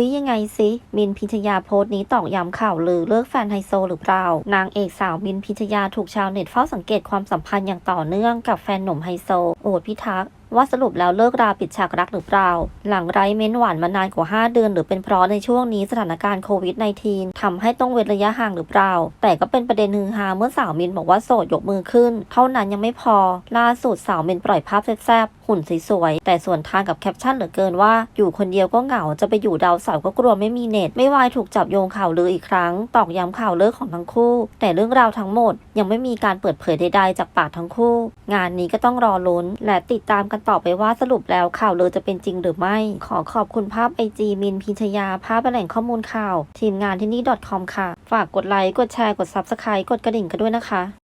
ยยังไงสิมินพิชยาโพสต์นี้ตอกย้ำข่าวลือเลิกแฟนไฮโซหรือเปล่า นางเอกสาวมินพิชยาถูกชาวเน็ตเฝ้าสังเกตความสัมพันธ์อย่างต่อเนื่องกับแฟนหนุ่มไฮโซ โอดพิทักษ์ว่าสรุปแล้วเลิกราปิดฉากรักหรือเปล่า หลังไร้เม้นหวานมานานกว่า 5 เดือน หรือเป็นเพราะในช่วงนี้สถานการณ์โควิด -19 ทำให้ต้องเว้นระยะห่างหรือเปล่า แต่ก็เป็นประเด็นฮือฮาเมื่อสาวมินบอกว่าโสดยกมือขึ้น เท่านั้นยังไม่พอ ล่าสุดสาวมินปล่อยภาพแซ่บ หุ่นสวยๆแต่ส่วนทางกับแคปชั่นเหลือเกินว่า อยู่คนเดียวก็เหงาจะไปอยู่ดาวเสาร์ก็กลัวไม่มีเน็ต ไม่วายถูกจับโยงข่าวลืออีกครั้ง ตอกย้ำข่าวเลิกของทั้งคู่ แต่เรื่องราวทั้งหมด ยังไม่มีการเปิดเผยใดๆจากปากทั้งคู่ งานนี้ก็ต้องรอลุ้น และติดตามกันต่อไปว่าสรุปแล้วข่าวลือจะเป็นจริงหรือไม่ ขอขอบคุณภาพไอจีมินพิชยาภาพแหล่งข้อมูลข่าว ทีมงานที่นี่ .com ค่ะ ฝากกดไลค์กดแชร์กด Subscribe กดกระดิ่งกันด้วยนะคะ